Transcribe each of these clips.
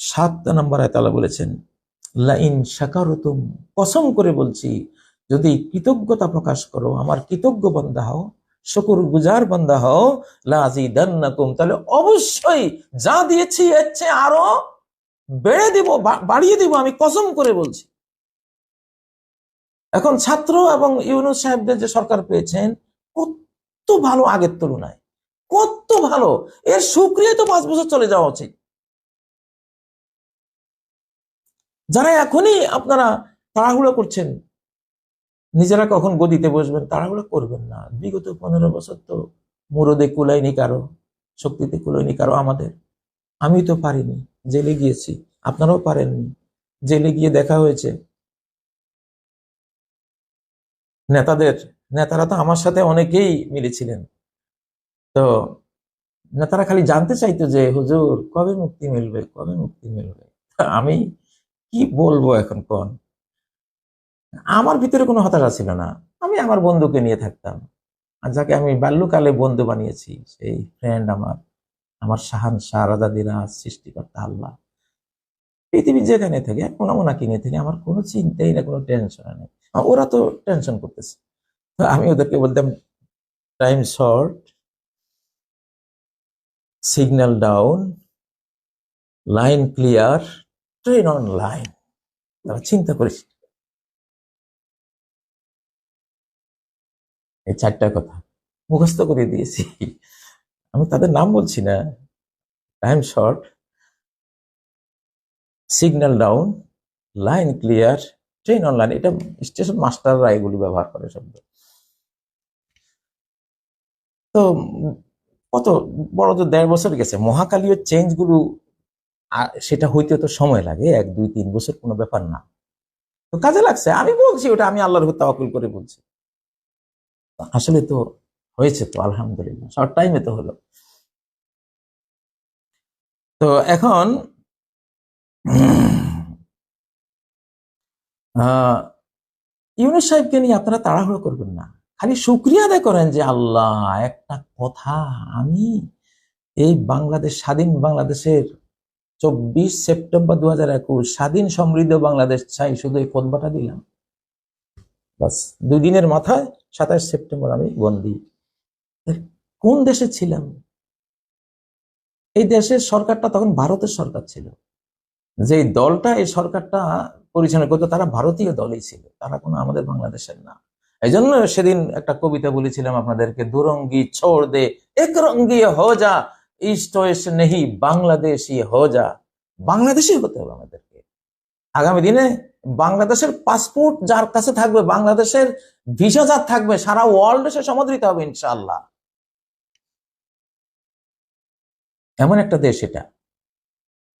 সাত নাম্বার আয়তালা বলেছেন, লাইন শাকারতুম কসম করে বলছি, যদি কৃতজ্ঞতা প্রকাশ করো, আমার কৃতজ্ঞ বন্ধা হও শকুর গুজার বন্ধা হও লাজি দান্নাকুম তাহলে অবশ্যই যা দিয়েছি এর চেয়ে আরও বেড়ে দিব বাড়িয়ে দিব, আমি কসম করে বলছি। এখন ছাত্র এবং ইউনুস সাহেবদের যে সরকার পেয়েছেন, কত ভালো আগের তুলনায়, কত ভালো, এর সুক্রিয়া তো পাঁচ বছর চলে যাওয়া উচিত। যারা এখনই আপনারা তাড়াহুড়ো করছেন, নিজেরা কখন গদিতে বসবেন, তাড়াহুড়ো করবেন না। বিগত পনেরো বছর তো মুরদে কুলাইনি কারও, শক্তিতে কুলাইনি কারও, আমাদের। আমি তো পারিনি, জেলে গিয়েছি, আপনারাও পারেননি। জেলে গিয়ে দেখা হয়েছে। নেতাদের, নেতারা তো আমার সাথে অনেকেই মিলেছিলেন। তো নেতারা খালি জানতে চাইতো যে, হুজুর, কবে মুক্তি মিলবে, কবে মুক্তি মিলবে? আমি কি বলব এখন কোন? আমার ভিতরে কোনো হতাশা ছিল না। আমি আমার বন্ধুকে নিয়ে থাকতাম। আর যাকে আমি বাল্যকালে বন্ধু বানিয়েছি, সেই ফ্রেন্ড আমার আমার শাহান শাহ রাজাদিরা সৃষ্টিকর্তা আল্লাহ। পৃথিবী যেখানে থাকে এখন ওনাকে নিয়ে থাকি, আমার কোনো চিন্তাই না, কোনো টেনশন নেই। ওরা তো টেনশন করতেছে। আমি ওদেরকে বলতাম time short signal down line clear train on line তারা চিন্তা করিস এই চারটা কথা মুখস্থ করে দিয়েছি। আমি তাদের নাম বলছি না। Time short signal down line clear train online এটা স্টেশন মাস্টাররা এগুলি ব্যবহার করে শব্দ। তো কত বড় তো দেড় বছর গেছে, মহাকালীয় চেঞ্জ গুলো আ- সেটা হইতে তো সময় লাগে, এক, দুই, তিন বছর কোনো ব্যাপার না। তো কাজে লাগছে, আমি বলছি ওটা, আমি আল্লাহর উপর তাওয়াক্কুল করে বলছি। আসলে তো হয়েছে তো, আলহামদুলিল্লাহ শর্ট টাইমে তো হলো। তো এখন ইউনুস সাহেবকে নিয়ে আপনারা তাড়াহুড়ো করবেন না। খালি শুক্রিয়া আদায় করেন যে, আল্লাহ, একটা কথা, আমি এই বাংলাদেশ, স্বাধীন বাংলাদেশের চব্বিশ সেপ্টেম্বর দু হাজার একুশ, স্বাধীন সমৃদ্ধ বাংলাদেশ চাই, শুধু এই খোদবাটা দিলাম। বাস, দুই দিনের মাথায় সাতাশ সেপ্টেম্বর আমি বন্দি। কোন দেশে ছিলাম? এই দেশের সরকারটা তখন ভারতের সরকার ছিল। যে দলটা এই সরকারটা পরিচালনা করতো, তারা ভারতীয় দলই ছিল। তারা কোনো আমাদের বাংলাদেশের না। এই জন্য সেদিন একটা কবিতা বলেছিলাম আপনাদেরকে, দুরঙ্গি ছোড় দে এক রঙ্গি হো যা ইস্ট ওয়েস্ট নেহি, বাংলাদেশি হো যা বাংলাদেশি হতে হবে আমাদেরকে। আগামী দিনে বাংলাদেশের পাসপোর্ট যার কাছে থাকবে, বাংলাদেশের ভিসা যার থাকবে, সারা সমাদৃত হবে, ইনশাআল্লাহ। এমন একটা দেশ এটা।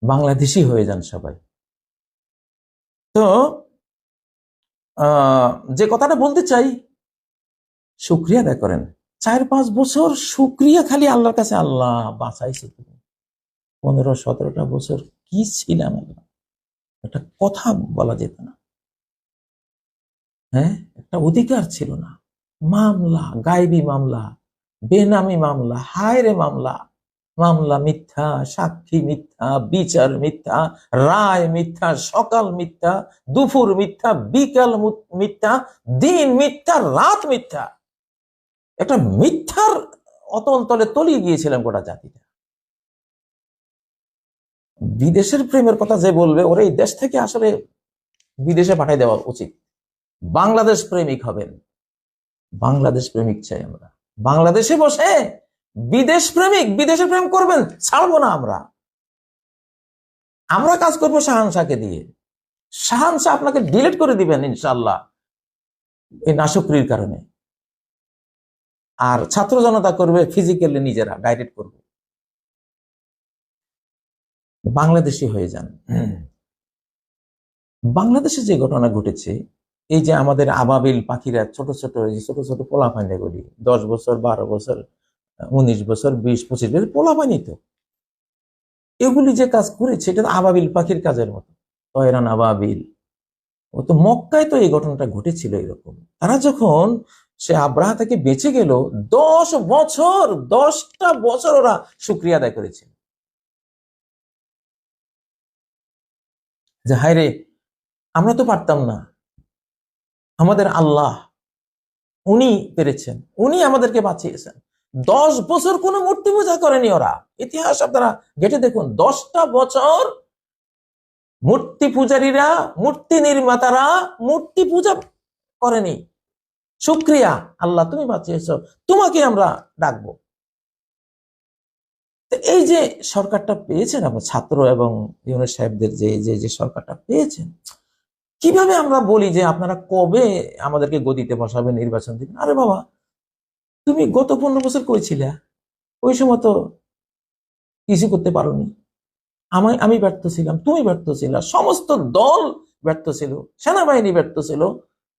বাংলাদেশি হয়ে যান সবাই। তো যে কথাটা বলতে চাই, শুক্রিয়া আদায় করেন। চার পাঁচ বছর শুক্রিয়া খালি আল্লাহর কাছে, আল্লাহ, বাঁচাইছো তুমি। পনেরো সতেরোটা বছর কি ছিলাম একটা কথা বলা যেত না। হ্যাঁ? একটা অধিকার ছিল না। মামলা গায়েবী মামলা, বেনামি মামলা, হায়রে মামলা মামলা মিথ্যা, সাক্ষী মিথ্যা, বিচার মিথ্যা, রায় মিথ্যা, সকাল মিথ্যা, দুপুর মিথ্যা, বিকাল মিথ্যা, দিন মিথ্যা, রাত মিথ্যা। একটা মিথ্যার অতল তলে তলিয়ে গিয়েছিলাম গোটা জাতিটা। বিদেশের প্রেমের কথা যে বলবে, ওরা এই দেশ থেকে আসলে বিদেশে পাঠিয়ে দেওয়া উচিত। বাংলাদেশ প্রেমিক হবেন। বাংলাদেশ প্রেমিক চাই আমরা। বাংলাদেশে বসে বিদেশ প্রেমিক, বিদেশে প্রেম করবেন, ছাড়বো না আমরা। আমরা কাজ করব শাহানশাকে দিয়ে। শাহানশাহ আপনাকে ডিলিট করে দিবেন ইনশাল্লাহ এই নাশকরির কারণে। আর ছাত্র জনতা করবে ফিজিক্যালি নিজেরা ডাইরেক্ট করবে। বাংলাদেশি হয়ে যান। বাংলাদেশে যে ঘটনা ঘটেছে, এই যে আমাদের আবাবিল পাখিরা ছোট ছোট ছোট ছোট পোলা পাইনাগুলি দশ বছর, বারো বছর, উনিশ বছর, বিশ, পঁচিশ বছর পোলা পাইনি তো। এগুলি যে কাজ করেছে, এটা আবাবিল পাখির কাজের মতো। তয়রান আবাবিল। ও তো মক্কায় তো এই ঘটনাটা ঘটেছিল এরকম। তারা যখন সে আব্রাহা থেকে বেঁচে গেল দশ বছর, দশটা বছর ওরা শুক্রিয়া আদায় করেছিল যে হায় রে আমরা তো পারতাম না। আমাদের আল্লাহ, উনি পেরেছেন, উনি আমাদেরকে বাঁচিয়েছেন। দশ বছর কোনো মূর্তি পূজা করেনি ওরা। ইতিহাস আপনারা ঘেটে দেখুন, দশটা বছর মূর্তি পূজারীরা, মূর্তি নির্মাতারা মূর্তি পূজা করেনি। শুক্রিয়া, আল্লাহ তুমি বাঁচিয়েছ, তোমাকে আমরা ডাকবো। এই যে সরকারটা পেয়েছেন আমরা ছাত্র এবং ইউনিট সাহেবদের যে যে যে সরকারটা পেয়েছেন, কীভাবে আমরা বলি যে আপনারা কবে আমাদেরকে গদিতে বসাবেন নির্বাচন দিবেন আরে বাবা, তুমি গত পনেরো বছর করেছিলে ওই সময় তো কিছু করতে পারোনি। আমি আমি ব্যর্থ ছিলাম, তুমি ব্যর্থ ছিল, সমস্ত দল ব্যর্থ ছিল, সেনাবাহিনী ব্যর্থ ছিল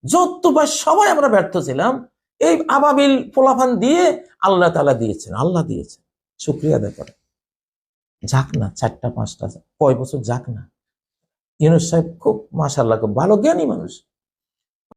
যত বা সবাই আমরা ব্যর্থ ছিলাম, এই আবাবিল পোলাফান দিয়ে আল্লাহ তালা দিয়েছেন, আল্লাহ দিয়েছেন। শুক্রিয়া আদায় করে যাক না, চারটা, পাঁচটা, কয় বছর যাক না। ইউনুস সাহেব খুব মাসাল্লাহ খুব ভালো জ্ঞানী মানুষ।